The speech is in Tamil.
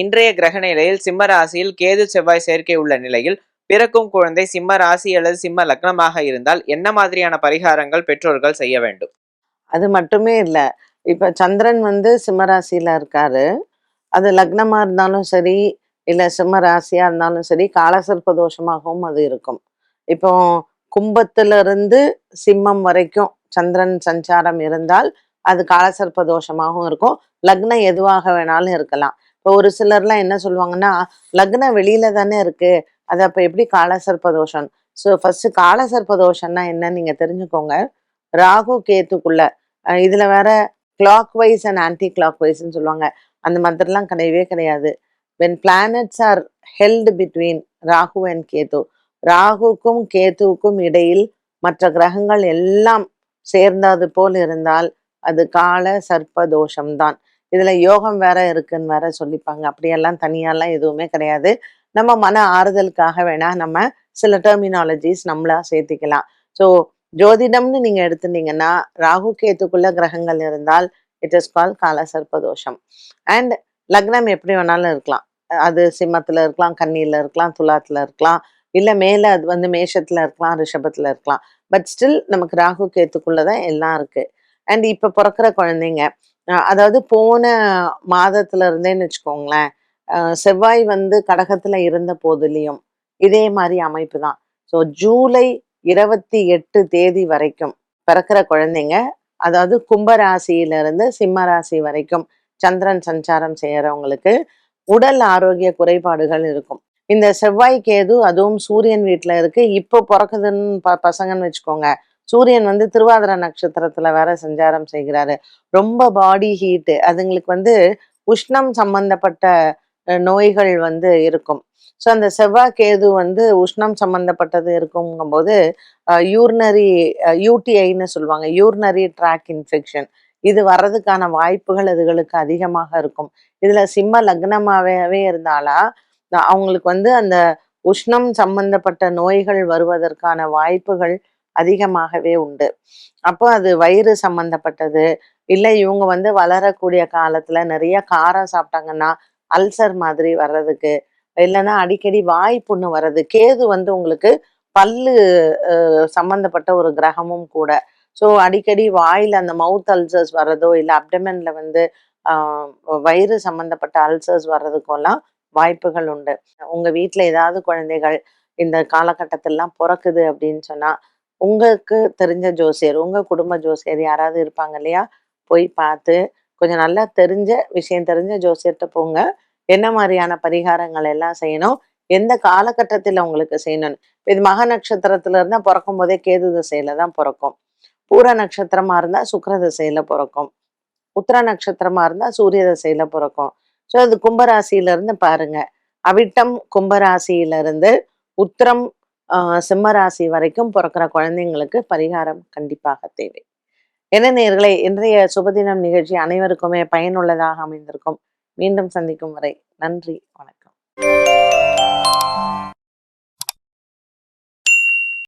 இன்றைய கிரக நிலையில் சிம்ம ராசியில் கேது செவ்வாய் சேர்க்கை உள்ள நிலையில் பிறக்கும் குழந்தை சிம்ம ராசி அல்லது சிம்ம லக்னமாக இருந்தால் என்ன மாதிரியான பரிகாரங்கள் பெற்றோர்கள் செய்ய வேண்டும்? அது மட்டுமே இல்லை. இப்போ சந்திரன் வந்து சிம்மராசியில் இருக்காரு. அது லக்னமாக இருந்தாலும் சரி இல்லை சிம்ம ராசியாக இருந்தாலும் சரி காலசர்ப்ப தோஷமாகவும் அது இருக்கும். இப்போ கும்பத்திலிருந்து சிம்மம் வரைக்கும் சந்திரன் சஞ்சாரம் இருந்தால் அது காலசர்ப்ப தோஷமாகவும் இருக்கும். லக்னம் எதுவாக வேணாலும் இருக்கலாம். இப்போ ஒரு சிலர்லாம் என்ன சொல்லுவாங்கன்னா லக்னம் வெளியில தானே இருக்கு. அது அப்போ எப்படி காலசர்ப்ப தோஷம் ஸோ ஃபர்ஸ்ட் காலசர்ப்ப தோஷம்னா என்னன்னு நீங்க தெரிஞ்சுக்கோங்க. ராகு கேத்துக்குள்ள. இதுல வேற clockwise and anti clock வைஸ்ன்னு சொல்லுவாங்க. அந்த மாதிரிலாம் கிடையவே கிடையாது. When planets are held between Rahu and Ketu ராகுக்கும் கேதுவுக்கும் இடையில் மற்ற கிரகங்கள் எல்லாம் சேர்ந்தது போல் இருந்தால் அது கால சர்ப்ப தோஷம்தான் இதுல யோகம் வேற இருக்குன்னு வேற சொல்லிப்பாங்க. அப்படியெல்லாம் தனியாலாம் எதுவுமே கிடையாது. நம்ம மன ஆறுதலுக்காக வேணா நம்ம சில டெர்மினாலஜிஸ் நம்மளா சேர்த்திக்கலாம். ஸோ ஜோதிடம்னு நீங்க எடுத்துட்டீங்கன்னா ராகு கேத்துக்குள்ள கிரகங்கள் இருந்தால் இட் இஸ் கால் கால சர்ப்பதோஷம் அண்ட் லக்னம் எப்படி வேணாலும் இருக்கலாம். அது சிம்மத்துல இருக்கலாம் கன்னியில இருக்கலாம் துலாத்துல இருக்கலாம். இல்ல மேல அது வந்து மேஷத்துல இருக்கலாம் ரிஷபத்தில் இருக்கலாம். பட் ஸ்டில் நமக்கு ராகு கேத்துக்குள்ளதான் எல்லாம் இருக்கு. அண்ட் இப்போ பிறக்கிற குழந்தைங்க அதாவது போன மாதத்துல இருந்தேன்னு வச்சுக்கோங்களேன். செவ்வாய் வந்து கடகத்துல இருந்த போதிலையும் இதே மாதிரி அமைப்பு தான். ஸோ ஜூலை இருபத்தி எட்டு தேதி வரைக்கும் பிறக்கிற குழந்தைங்க அதாவது கும்பராசியிலிருந்து சிம்மராசி சிம்ம ராசி வரைக்கும் சந்திரன் சஞ்சாரம் செய்யறவங்களுக்கு உடல் ஆரோக்கிய குறைபாடுகள் இருக்கும். இந்த செவ்வாய் கேது அதுவும் சூரியன் வீட்டில் இருக்கு. இப்போ பிறக்குதுன்னு ப பசங்கன்னு வச்சுக்கோங்க. சூரியன் வந்து திருவாதிர நட்சத்திரத்துல வேற சஞ்சாரம் செய்கிறாரு. ரொம்ப பாடி ஹீட்டு அதுங்களுக்கு வந்து உஷ்ணம் சம்பந்தப்பட்ட நோய்கள் வந்து இருக்கும். ஸோ அந்த செவ்வாய் கேது வந்து உஷ்ணம் சம்பந்தப்பட்டது இருக்குங்கும்போது யூர்னரி யூடிஐன்னு சொல்லுவாங்க. யூர்னரி ட்ராக் இன்ஃபெக்ஷன் இது வர்றதுக்கான வாய்ப்புகள் அதுகளுக்கு அதிகமாக இருக்கும். இதுல சிம்ம லக்னமாகவே இருந்தாலா அவங்களுக்கு வந்து அந்த உஷ்ணம் சம்பந்தப்பட்ட நோய்கள் வருவதற்கான வாய்ப்புகள் அதிகமாகவே உண்டு. அப்போ அது வயிறு சம்பந்தப்பட்டது. இல்லை இவங்க வந்து வளரக்கூடிய காலத்துல நிறைய காரம் சாப்பிட்டாங்கன்னா அல்சர் மாதிரி வர்றதுக்கு இல்லைன்னா அடிக்கடி வாய் புண்ணு வர்றது கேது வந்து உங்களுக்கு பல்லு சம்மந்தப்பட்ட சம்பந்தப்பட்ட ஒரு கிரகமும் கூட. ஸோ அடிக்கடி வாயில் அந்த மவுத் அல்சர்ஸ் வர்றதோ இல்லை அப்டமன்ல வந்து வயிறு சம்பந்தப்பட்ட அல்சர்ஸ் வர்றதுக்கெல்லாம் வாய்ப்புகள் உண்டு. உங்கள் வீட்டில் ஏதாவது குழந்தைகள் இந்த காலகட்டத்திலலாம் பிறக்குது அப்படின்னு சொன்னால் உங்களுக்கு தெரிஞ்ச ஜோசியர் உங்கள் குடும்ப ஜோசியர் யாராவது இருப்பாங்க இல்லையா? போய் பார்த்து கொஞ்சம் நல்லா தெரிஞ்ச விஷயம் தெரிஞ்ச ஜோசியர்கிட்ட போங்க. என்ன மாதிரியான பரிகாரங்கள் எல்லாம் செய்யணும்? எந்த காலகட்டத்தில் உங்களுக்கு செய்யணும் இப்போ இது மக நட்சத்திரத்துல இருந்தால் பிறக்கும் போதே கேது திசையில தான் பிறக்கும். பூர நட்சத்திரமா இருந்தா சுக்கர திசையில பிறக்கும். உத்திர நட்சத்திரமா இருந்தா சூரிய திசையில பிறக்கும். ஸோ அது கும்பராசியில இருந்து பாருங்க. அவிட்டம் கும்பராசியிலிருந்து உத்திரம் ஆஹ் வரைக்கும் பிறக்கிற குழந்தைங்களுக்கு பரிகாரம் கண்டிப்பாக தேவை. என்ன நேர்களை இன்றைய சுபதினம் நிகழ்ச்சி அனைவருக்குமே பயனுள்ளதாக அமைந்திருக்கும். மீண்டும் சந்திக்கும் வரை நன்றி வணக்கம்.